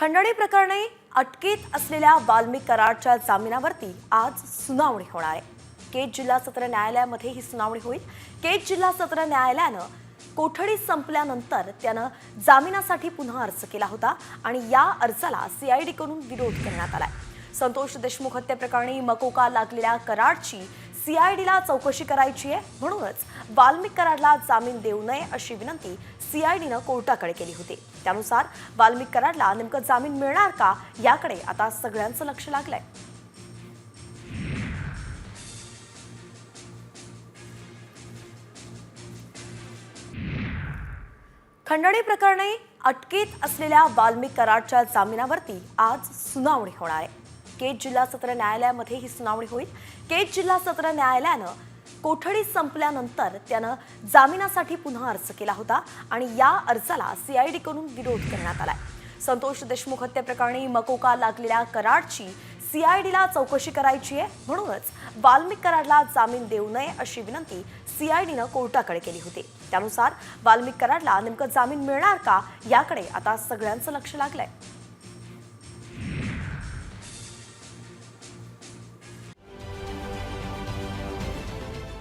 खंडणी प्रकरणी अटकेत असलेल्या वाल्मिक कराडच्या जामिनावरती आज सुनावणी होणार आहे. केज जिल्हा सत्र न्यायालयामध्ये ही सुनावणी होईल. केज जिल्हा सत्र न्यायालयानं कोठडी संपल्यानंतर त्यानं जामिनासाठी पुन्हा अर्ज केला होता आणि या अर्जाला सीआयडीकडून विरोध करण्यात आलाय. संतोष देशमुख हत्येप्रकरणी मकोका लागलेल्या कराडची सीआयडीला चौकशी करायची आहे म्हणूनच वाल्मिक कराडला जामीन देऊ नये अशी विनंती सीआयडीनं कोर्टाकडे केली होती. त्यानुसार वाल्मिक कराडला नेमकं जामीन मिळणार का याकडे आता सगळ्यांचं लक्ष लागलंय. खंडणी प्रकरणी अटकेत असलेल्या वाल्मिक कराडच्या जामिनावरती आज सुनावणी होणार आहे. केज जिल्हा सत्र न्यायालयामध्ये ही सुनावणी होईल. केज जिल्हा सत्र न्यायालयानं कोठडी संपल्यानंतर त्यानं जामिनासाठी पुन्हा अर्ज केला होता आणि या अर्जाला सीआयडीकडून विरोध करण्यात आलाय. संतोष देशमुख हत्येप्रकरणी मकोका लागलेल्या कराडची सीआयडीला चौकशी करायची आहे. म्हणूनच वाल्मिक कराडला जामीन देऊ नये अशी विनंती सीआयडीनं कोर्टाकडे केली होती. त्यानुसार वाल्मिक कराडला नेमकं जामीन मिळणार का याकडे आता सगळ्यांचं लक्ष लागलंय.